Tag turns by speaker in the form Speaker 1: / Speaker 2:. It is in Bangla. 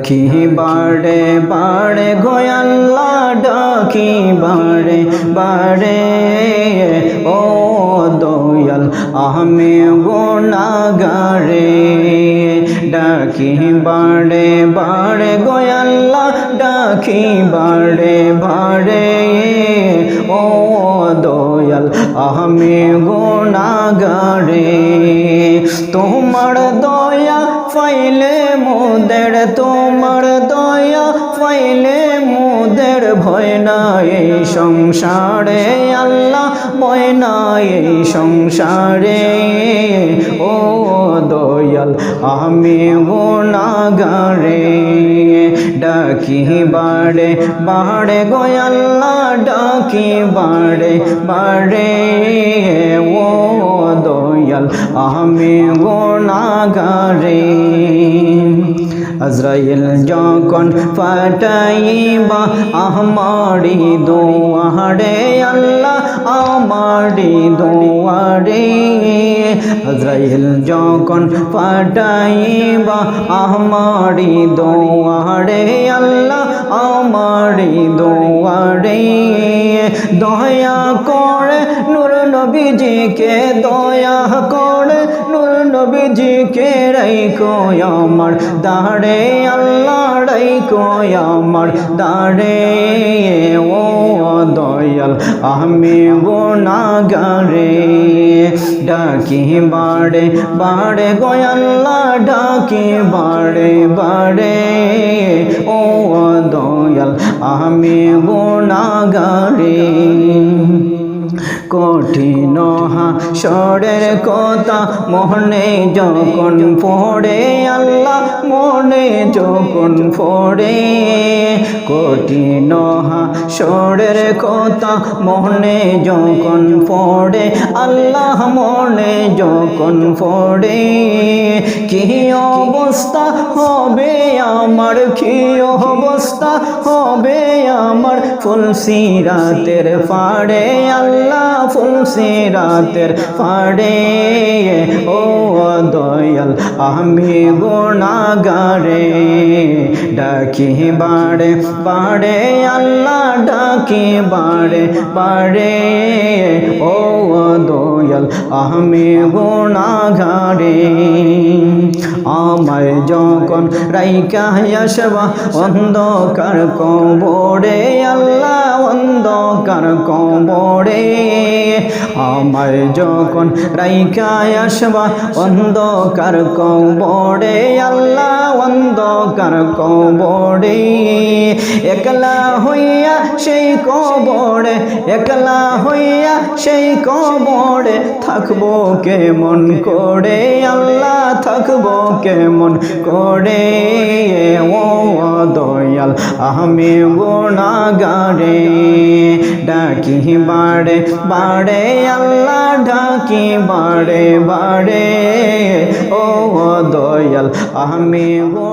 Speaker 1: ডাকি বাড়ে বাড়ে গোয়াল্লা ডাকি বাড়ে বাড়ে। ও দয়াল, আমি গুনাগারে ডাকি বাড়ে বাড়ে গোয়াল্লা ডাকি বাড়ে বাড়ে। ও দয়াল, আমি গুনাগারে তোমার দয়া ফাইলে মোদের তোমার দয়া, ফাইলে মোদের ভয় নাই এই সংসারে। আল্লাহ ভয় নাই এই সংসারে। ও দয়াল, আমি গুনাগারে ডাকি বাড়ে বাড়ে গোয়াল্লা ডাকি বাড়ে বাড়ে। ও দয়াল, আমি গুনাগারে আজরাইল যখন ফাটাইবা, আমারি দোয়ারে, আল্লাহ আমারি দোয়ারে। আজরাইল যখন ফাটাইবা, আমারি দোয়ারে, আল্লাহ আমারি দোয়ারে। দয়া করে নূর নবীজিকে, দয়া করে নূর নবীজিকে রাইকো আমার দাঁড়ে আল্লাহ রাইকো আমার দাঁড়ে ও দয়াল, আমি গুনাগারে ডাকি বাড়ে বাড়ে গোয়াল্লা ডাকি বাড়ে বাড়ে। কঠিন হাসরের কথা মনে যখন পড়ে, আল্লাহ মনে যখন পড়ে। কঠিন হাসরের কথা মনে যখন পড়ে, আল্লাহ মনে যখন পড়ে। কি অবস্থা হবে আমার কি অবস্থা হবে আমার? ফুলসি রাতের ফাড়ে, আল্লাহ ফুলসি রাতের ফাড়ে। ও দয়াল, আমি গুণাগারে ডাকি বাড়ে বাড়ে, আল্লাহ ডাকি বাড়ে বাড়ে। ও দয়াল, আমি গুণাগারে। আমায় যখন রাইকা আসবা, অন্ধকার কবরে, আল্লাহ অন্ধকার কবরে। আমায় যখন রাইকা আসবা, অন্ধকার কবরে, আল্লাহ অন্ধকার কবরে, একলা হইয়া সেই কবরে, একলা হইয়া সেই কবরে থাকব কেমন করে? আল্লাহ থাকব কেমন করে? ও দয়াল, আমি গুণাগারে ডাকি বাড়ে বাড়ে আল্লাহ ডাকি বাড়ে বাড়ে ও দয়াল, আমি গুণা